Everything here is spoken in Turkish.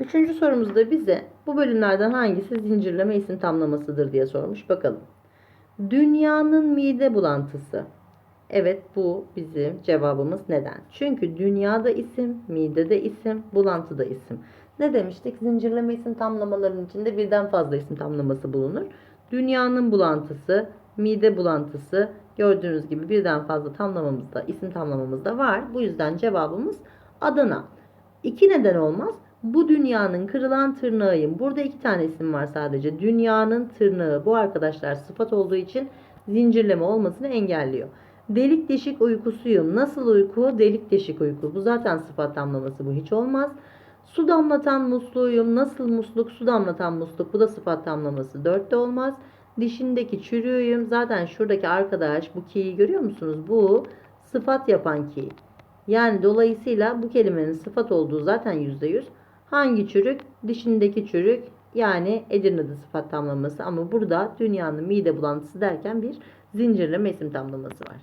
Üçüncü sorumuzda bize bu bölümlerden hangisi zincirleme isim tamlamasıdır diye sormuş. Bakalım. Dünyanın mide bulantısı. Evet bu bizim cevabımız neden? Çünkü dünyada isim, midede isim, bulantıda isim. Ne demiştik? Zincirleme isim tamlamalarının içinde birden fazla isim tamlaması bulunur. Dünyanın bulantısı, mide bulantısı gördüğünüz gibi birden fazla tamlamamızda, isim tamlamamızda var. Bu yüzden cevabımız Adana. İki neden olmaz. Bu dünyanın kırılan tırnağıyım. Burada iki tane isim var sadece. Dünyanın tırnağı. Bu arkadaşlar sıfat olduğu için zincirleme olmasını engelliyor. Delik deşik uykusuyum. Nasıl uyku? Delik deşik uyku. Bu zaten sıfat tamlaması. Bu hiç olmaz. Su damlatan musluğuyum. Nasıl musluk? Su damlatan musluk. Bu da sıfat tamlaması. Dörtte olmaz. Dişindeki çürüğüyüm. Zaten şuradaki arkadaş bu ki'yi görüyor musunuz? Bu sıfat yapan ki. Yani dolayısıyla bu kelimenin sıfat olduğu zaten yüzde yüz. Hangi çürük? Dişindeki çürük. Yani Edirne'de sıfat tamlaması ama burada dünyanın mide bulantısı derken bir zincirleme isim tamlaması var.